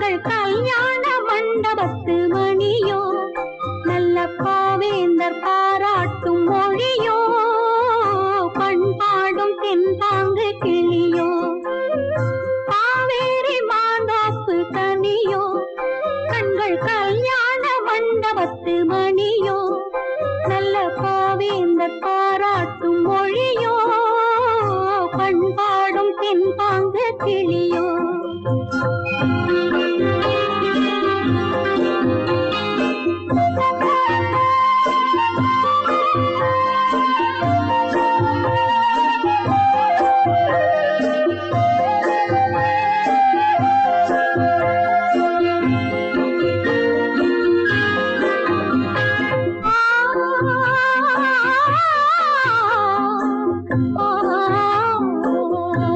உங்கள் கல்யாண மண்டபத்து மணியோ நல்ல பாவேந்தர் பாராட்டும் மொழியோ பண்பாடும் தென்பாங்கு கிளியோ காவேரி மாந்தாப்பு தனியோ கண்கள் கல்யாண மண்டபத்து மணியோ நல்ல பாவேந்தர் பாராட்டும் மொழியோ பண்பாடும் தென்பாங்கு கிளியோ.